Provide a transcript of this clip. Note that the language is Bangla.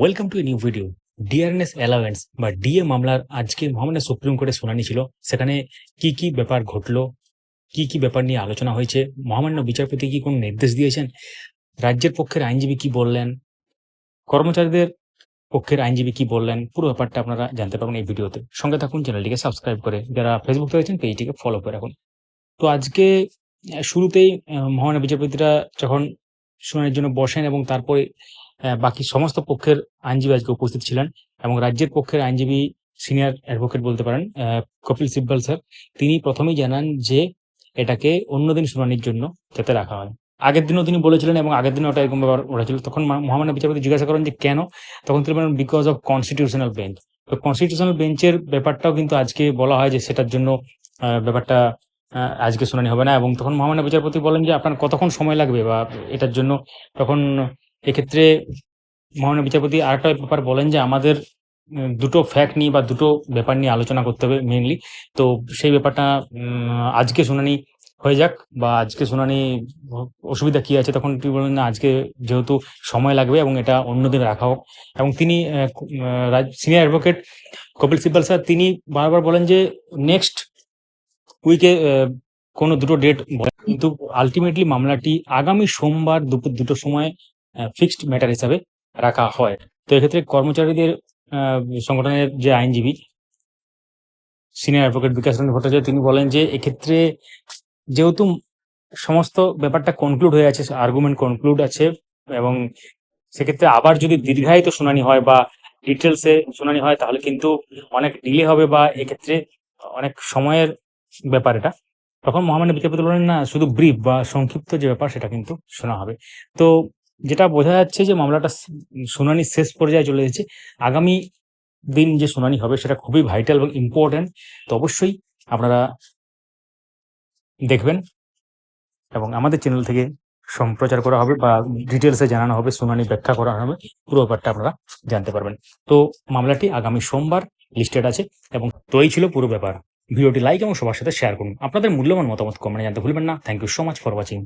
Welcome to new video DRNS allowance বা ডিএ মামলার আজকে মহামান্য সুপ্রিম কোর্টে শুনানি ছিল। সেখানে কি কি ব্যাপার ঘটলো, কি কি ব্যাপার নিয়ে আলোচনা হয়েছে, মহামান্য বিচারপতি কি কোনো নির্দেশ দিয়েছেন, রাজ্যের পক্ষের আইনজীবী কি বললেন, কর্মচারীদের পক্ষের আইনজীবী কি বললেন, পুরো ব্যাপারটা আপনারা জানতে পারবেন এই ভিডিওতে। সঙ্গে থাকুন, চ্যানেলটিকে সাবস্ক্রাইব করে যারা ফেসবুক রয়েছেন, পেজটিকে ফলো করে রাখুন। তো আজকে শুরুতেই মহামান্য বিচারপতিরা যখন শুনানির জন্য বসেন এবং তারপরে বাকি সমস্ত পক্ষের আইনজীবী আজকে উপস্থিত ছিলেন এবং রাজ্যের পক্ষের আইনজীবী সিনিয়র অ্যাডভোকেট বলতে পারেন কপিল সিব্বল স্যার। তিনি প্রথমেই জানান যে এটাকে অন্যদিন শুনানির জন্য যাতে রাখা হয়। আগের দিনও তিনি বলেছিলেন এবং আগের দিনও ওটা এরকম ব্যাপার হয়েছিল তখন মহা- মহামান্য বিচারপতি জিজ্ঞাসা করেন যে কেন? তখন তিনি বলেন বিকজ অফ কনস্টিটিউশনাল বেঞ্চ তো কনস্টিটিউশনাল বেঞ্চের ব্যাপারটাও কিন্তু আজকে বলা হয় যে সেটার জন্য ব্যাপারটা আজকে শুনানি হবে না। এবং তখন মহামান্য বিচারপতি বলেন যে আপনার কতক্ষণ সময় লাগবে বা এটার জন্য? তখন এক্ষেত্রে মহামান্য বিচারপতি আরেকটা ব্যাপার বলেন যে আমাদের দুটো ফ্যাক্ট নিয়ে বা দুটো ব্যাপার নিয়ে আলোচনা করতে হবে মেইনলি তো সেই ব্যাপারটা আজকে শুনানি হয়ে যাক বা আজকে শুনানি অসুবিধা কি আছে তখন তিনি বলেন না, আজকে যেহেতু সময় লাগবে এবং এটা অন্যদিন রাখা হোক। এবং তিনি senior advocate Kapil Sibal sir, তিনি বারবার বলেন যে নেক্সট উইকে কোনো দুটো ডেট কিন্তু আলটিমেটলি মামলাটি আগামী সোমবার দুপুর দুটোর সময় ফিক্সড ম্যাটার হিসাবে রাখা হয়। তো এক্ষেত্রে কর্মচারীদের সংগঠনের যে আইনজীবী সিনিয়র অ্যাডভোকেট বিকাশ রঞ্জন ভট্টাচার্য, তিনি বলেন যে এক্ষেত্রে যেহেতু সমস্ত ব্যাপারটা কনক্লুড হয়ে আছে আর্গুমেন্ট কনক্লুড আছে, এবং সেক্ষেত্রে আবার যদি দীর্ঘায়িত শুনানি হয় বা ডিটেলসে শুনানি হয়, তাহলে কিন্তু অনেক ডিলে হবে বা এক্ষেত্রে অনেক সময়ের ব্যাপার এটা। তখন মহামান্য বিচারপতি বলেন, না, শুধু ব্রিফ বা সংক্ষিপ্ত যে ব্যাপার, সেটা কিন্তু শোনা হবে। তো যেটা বোঝা যাচ্ছে যে মামলাটা শুনানি শেষ পর্যায়ে চলে এসেছে। আগামী দিন যে শুনানি হবে সেটা খুবই ভাইটাল এবং ইম্পর্ট্যান্ট তো অবশ্যই আপনারা দেখবেন এবং আমাদের চ্যানেল থেকে সম্প্রচার করা হবে বা ডিটেলসে জানানো হবে, শুনানি ব্যাখ্যা করা হবে, পুরো ব্যাপারটা আপনারা জানতে পারবেন। তো মামলাটি আগামী সোমবার লিস্টেড আছে এবং তো এই ছিল পুরো ব্যাপার। ভিডিওটি লাইক এবং সবার সাথে শেয়ার করুন। আপনাদের মূল্যবান মতামত কমেন্টে জানতে ভুলবেন না। Thank you so much for watching